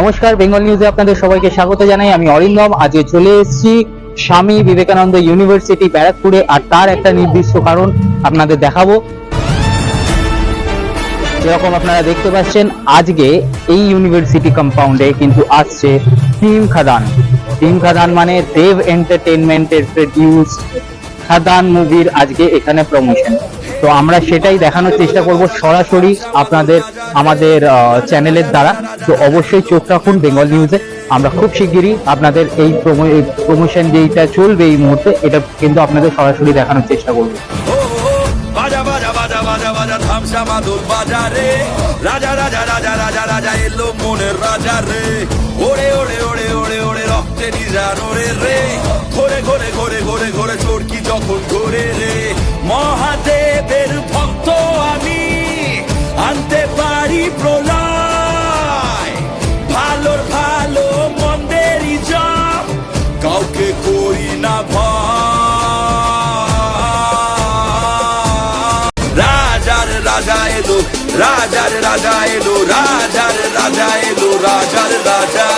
নমস্কার, বেঙ্গল নিউজে আপনাদের সবাইকে স্বাগত জানাই। আমি অরিন্দম, আজকে চলে এসেছি স্বামী বিবেকানন্দ ইউনিভার্সিটি ব্যারাকপুরে, আর তার একটা নির্দিষ্ট কারণ আপনাদের দেখাবো। যেরকম আপনারা দেখতে পাচ্ছেন, আজকে এই ইউনিভার্সিটি কম্পাউন্ডে কিন্তু আসছে ফিল্ম খাদান। ফিল্ম খাদান মানে দেব এন্টারটেনমেন্টের প্রডিউস খাদান মুভির আজকে এখানে প্রমোশন তো আমরা সেটাই দেখানোর চেষ্টা করব সরাসরি আপনাদের, আমাদের চ্যানেলের দ্বারা। তো অবশ্যই চোখ রাখুন বেঙ্গল নিউজে। আমরা খুব শিগগিরই আপনাদের এই প্রমোশন যেইটা চলবে এই মুহূর্তে, এটা কিন্তু আপনাদের সরাসরি দেখানোর চেষ্টা করব। বাজা বাজা বাজা বাজা বাজা থামসা মাদুর যখন ঘোরে রে। মহাদেবের রাজা এলো রাজার রাজা এলো রাজার রাজা এলো রাজার রাজা